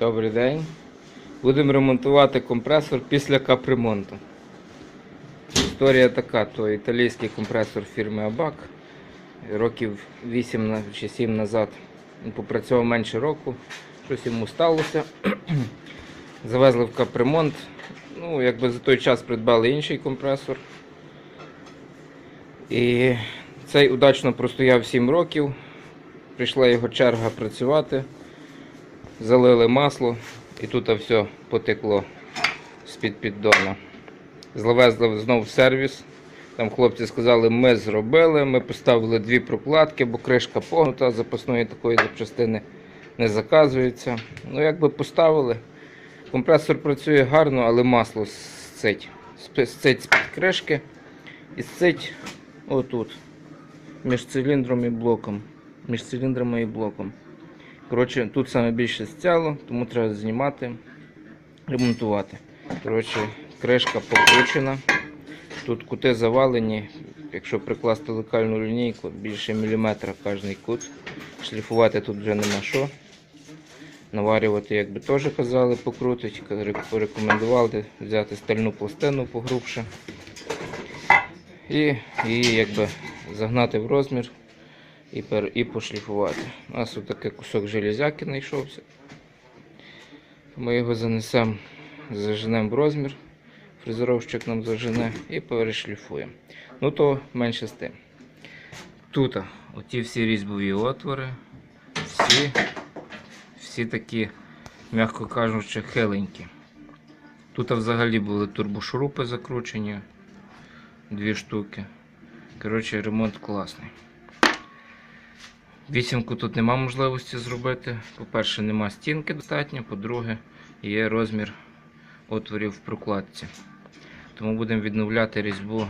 Добрий день. Будемо ремонтувати компресор після капремонту. Історія така, то італійський компресор фірми Abac. Років 8 чи 7 назад попрацював менше року, щось йому сталося. Завезли в капремонт. Ну, якби за той час придбали інший компресор. І цей удачно простояв 7 років. Прийшла його черга працювати. Залили масло і тут все потекло з-під піддона. Зловезли знову в сервіс. Там хлопці сказали, ми зробили, ми поставили дві прокладки, бо кришка погнута, запасної такої запчастини не заказується. Ну, якби поставили. Компресор працює гарно, але масло сцить. Сцить з-під кришки і сцить отут. Між циліндром і блоком. Між циліндрами і блоком. Коротше, тут саме більше стяло, тому треба знімати, ремонтувати. Коротше, кришка покручена. Тут кути завалені. Якщо прикласти лекальну лінійку, більше міліметра кожний кут. Шліфувати тут вже нема що. Наварювати, як би теж казали, покрутить. Порекомендували взяти стальну пластину погрубше. І її якби загнати в розмір і, пер, і пошліфувати. У нас тут такий кусок железяки знайшовся. Ми його занесемо, заженемо в розмір, фрезеровщик нам зажене і перешліфуємо. Ну то менше з тим. Тут оті всі різьбові отвори, всі, всі такі, м'яко кажучи, хиленькі. Тут взагалі були турбошурупи закручені, дві штуки. Коротше, ремонт класний. Вісімку тут нема можливості зробити. По-перше, нема стінки достатньо, по-друге, є розмір отворів в прокладці. Тому будемо відновляти різьбу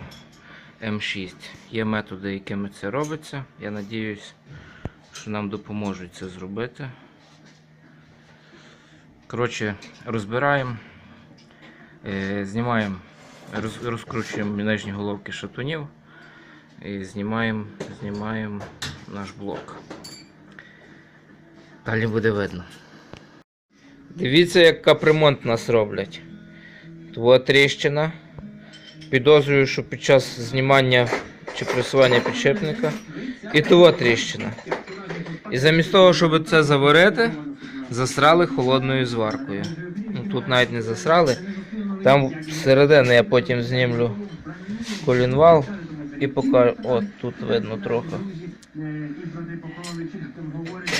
М6. Є методи, якими це робиться. Я надіюсь, що нам допоможуть це зробити. Коротше, розбираємо, е, знімаємо, розкручуємо нижні головки шатунів і знімаємо, знімаємо наш блок. Далі буде видно. Дивіться, як капремонт нас роблять. Тут тріщина. Підозрюю, що під час знімання чи пресування підшипника. І тут тріщина. І замість того, щоб це заварити, засрали холодною зваркою. Ну, тут навіть не засрали. Там всередини я потім знімлю колінвал і покажу. От тут видно трохи.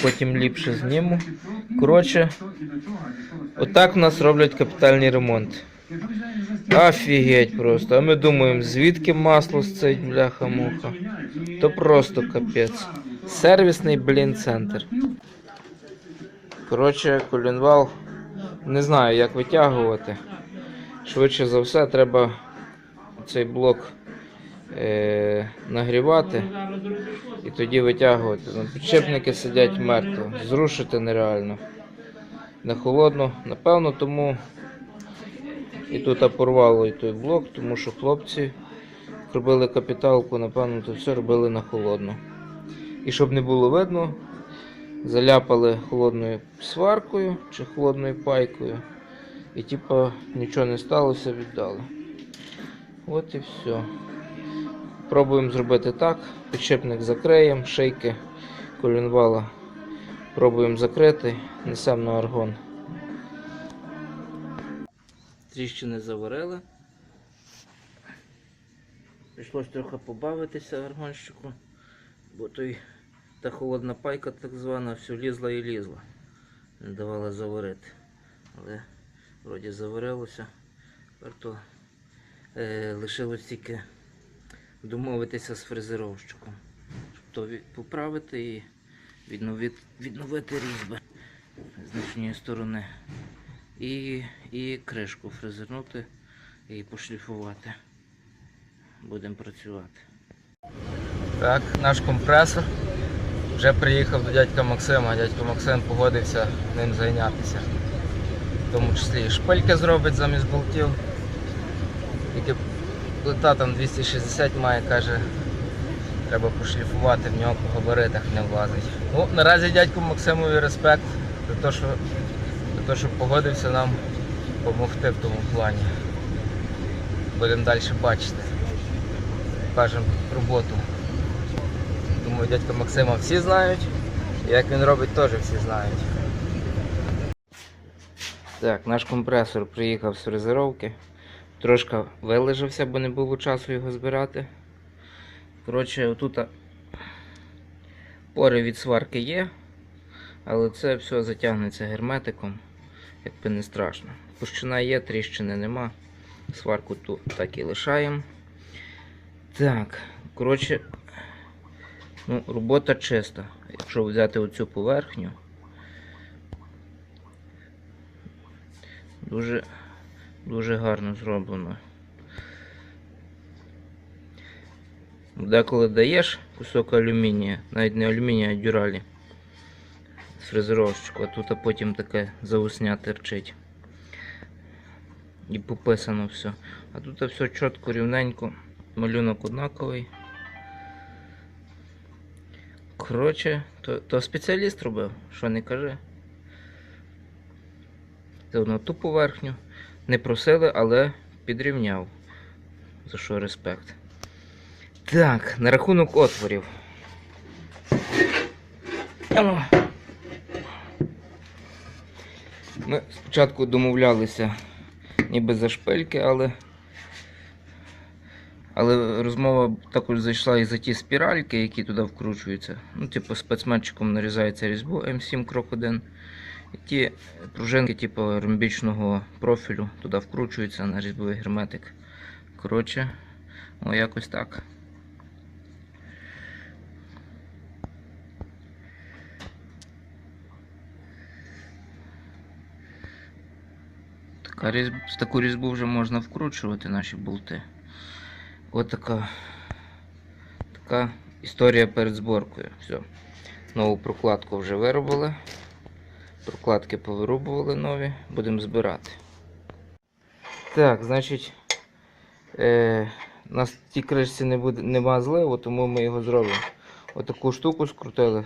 Потім ліпше зніму. Коротше, отак в нас роблять капітальний ремонт. Офігеть просто. А ми думаємо, звідки масло сцить, бляха-муха. То просто капець. Сервісний, блін, центр. Коротше, колінвал. Не знаю, як витягувати. Швидше за все, треба цей блок е- нагрівати і тоді витягувати. Ну, Підшипники сидять мертво, зрушити нереально. На холодно, напевно, тому і тут порвало і той блок, тому що хлопці робили капіталку, напевно, то все робили на холодно. І щоб не було видно, заляпали холодною сваркою чи холодною пайкою. І типа нічого не сталося, віддали. От і все. Пробуємо зробити так. Підшипник закриємо, шейки колінвала. Пробуємо закрити, несемо на аргон. Тріщини заварили. Прийшлось трохи побавитися аргонщику, бо той та холодна пайка так звана все лізла і лізла. Не давала заварити. Але вроді заварилося. Тепер то е, лишилось тільки домовитися з фрезеровщиком, щоб то поправити і відновити, відновити різьби з нижньої сторони. І, і кришку фрезернути і пошліфувати. Будемо працювати. Так, наш компресор вже приїхав до дядька Максима. Дядько Максим погодився ним зайнятися. В тому числі і шпильки зробить замість болтів. Плита там 260 має, каже, треба пошліфувати, в нього по габаритах не влазить. Ну, наразі дядьку Максимові респект за те, що за те, що погодився нам допомогти в тому плані. Будемо далі бачити. Покажемо роботу. Думаю, дядька Максима всі знають. Як він робить, теж всі знають. Так, наш компресор приїхав з фрезеровки. Трошки вилежався, бо не було часу його збирати. Коротше, отут пори від сварки є, але це все затягнеться герметиком, якби не страшно. Пущина є, тріщини нема. Сварку тут так і лишаємо. Так, коротше, ну, робота чиста. Якщо взяти оцю поверхню, дуже, дуже гарно зроблено. Деколи даєш кусок алюмінія, навіть не алюмінія, а дюралі з фрезеровщику, а тут а потім таке заусня терчить. І пописано все. А тут все чітко, рівненько, малюнок однаковий. Коротше, то, то спеціаліст робив, що не каже. Це на ту поверхню. Не просили, але підрівняв. За що респект. Так, на рахунок отворів. Ми спочатку домовлялися ніби за шпильки, але. Але розмова також зайшла і за ті спіральки, які туди вкручуються. Ну, типу, спецметчиком нарізається різьбу М7 крок 1. Ті пружинки, типу ромбічного профілю, туди вкручуються на різьбовий герметик. Коротше, ну якось так. Така різьб... Таку різьбу вже можна вкручувати наші болти. Ось така, така історія перед зборкою. Все. Нову прокладку вже виробили. Прокладки повирубували нові, будемо збирати. Так, значить, е, у нас в тій кришці не буде, нема зливу, тому ми його зробимо. Отаку штуку скрутили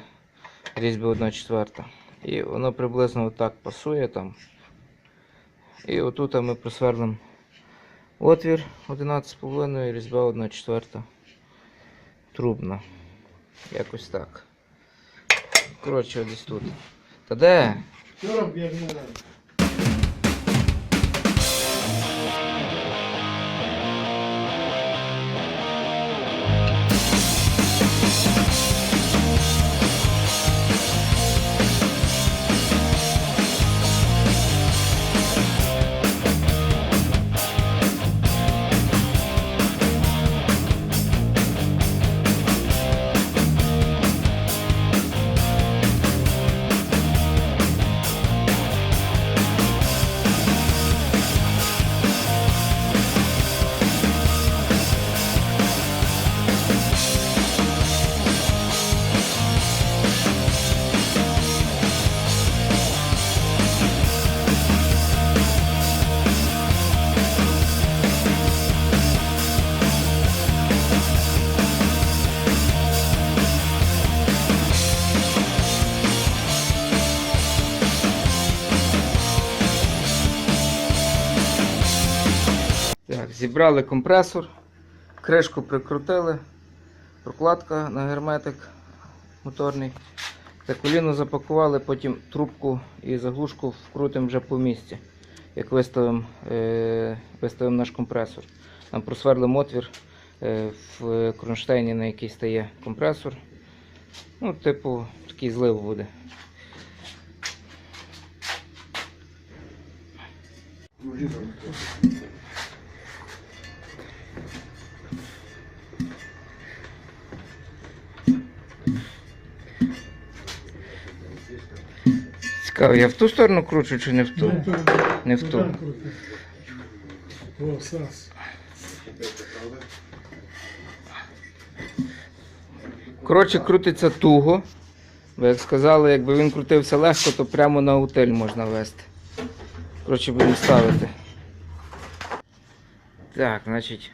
різьби 1 четверта. І воно приблизно отак пасує там. І отут ми просверлимо отвір 11,5 і різьба 1 четверта. Трубна. Якось так. Коротше, десь тут. Та де? Що роб, зібрали компресор, кришку прикрутили, прокладка на герметик моторний. Та коліно запакували, потім трубку і заглушку вкрутимо вже по місці, як виставимо, е, виставимо наш компресор. Нам просверлимо отвір е, в кронштейні, на який стає компресор. Ну, типу, такий злив буде. Цікаво, я в ту сторону кручу чи не в ту? Не в ту. О, Сас. Коротше, крутиться туго. Бо як сказали, якби він крутився легко, то прямо на утиль можна вести. Коротше, будемо ставити. Так, значить,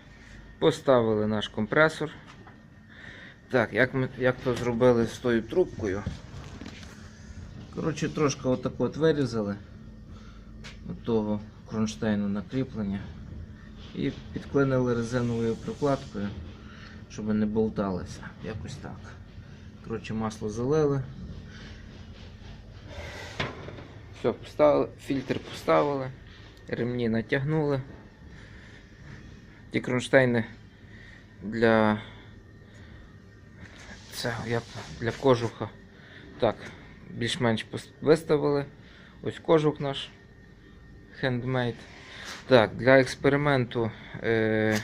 поставили наш компресор. Так, як ми як то зробили з тою трубкою? Коротше, трошки отак от вирізали. того кронштейну на кріплення і підклинили резиновою прокладкою, щоб не болталося. Якось так. Коротше, масло залили. Все, поставили, фільтр поставили, ремні натягнули. Ті кронштейни для це як для кожуха. Так, більш-менш виставили. Ось кожух наш хендмейд. Так, для експерименту е,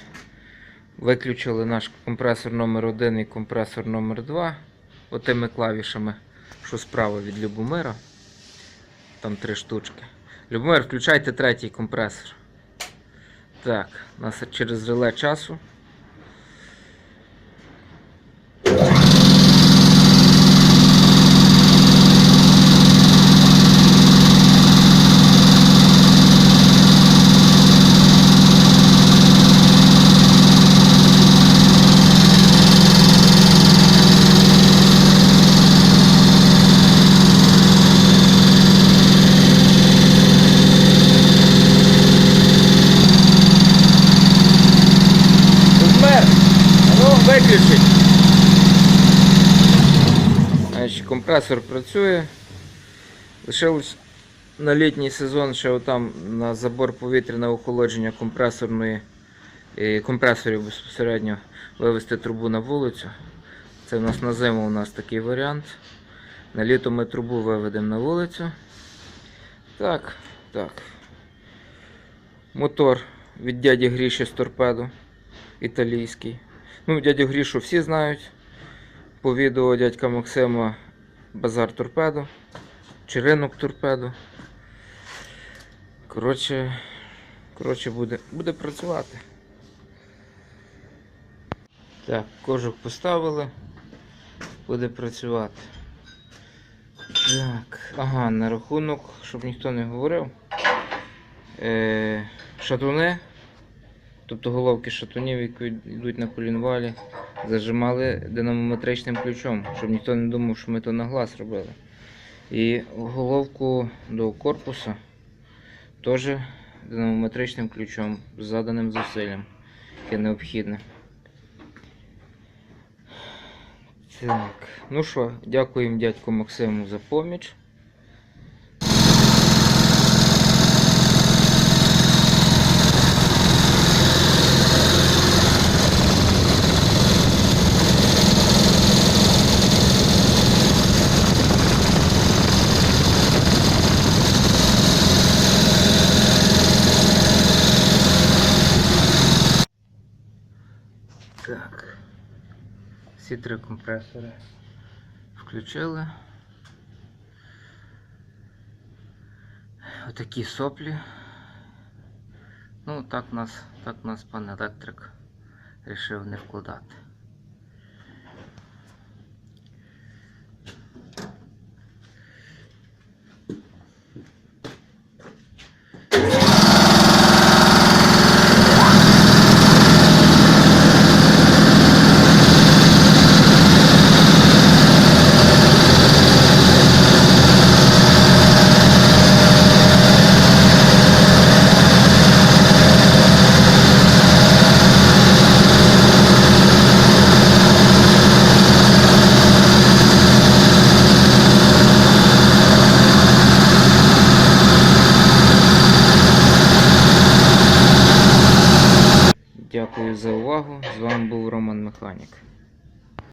виключили наш компресор номер 1 і компресор номер 2 отими клавішами, що справа від Любомира. Там три штучки. Любомир, включайте третій компресор. Так, у нас через реле часу. Розмер! Ну, виключить. Значить, компресор працює. Лишилось на літній сезон ще отам на забор повітря на охолодження компресорної компресорів безпосередньо вивести трубу на вулицю. Це в нас на зиму у нас такий варіант. На літо ми трубу виведемо на вулицю. Так, так. Мотор від дяді Гріші з торпеду італійський. Ну, дядю Грішу всі знають. По відео дядька Максима Базар торпеду. Чи ринок торпеду. Коротше, коротше буде, буде працювати. Так, кожух поставили. Буде працювати. Так, ага, на рахунок, щоб ніхто не говорив. Е, шатуни Тобто головки шатунів, які йдуть на колінвалі, зажимали динамометричним ключом, щоб ніхто не думав, що ми то на глаз робили. І головку до корпуса теж динамометричним ключом з заданим зусиллям, яке необхідне. Так, ну що, дякуємо дядьку Максиму за поміч. Так. Всі три компресори включили. Отакі соплі. Ну, так нас, так нас пан електрик рішив не вкладати. Титанік.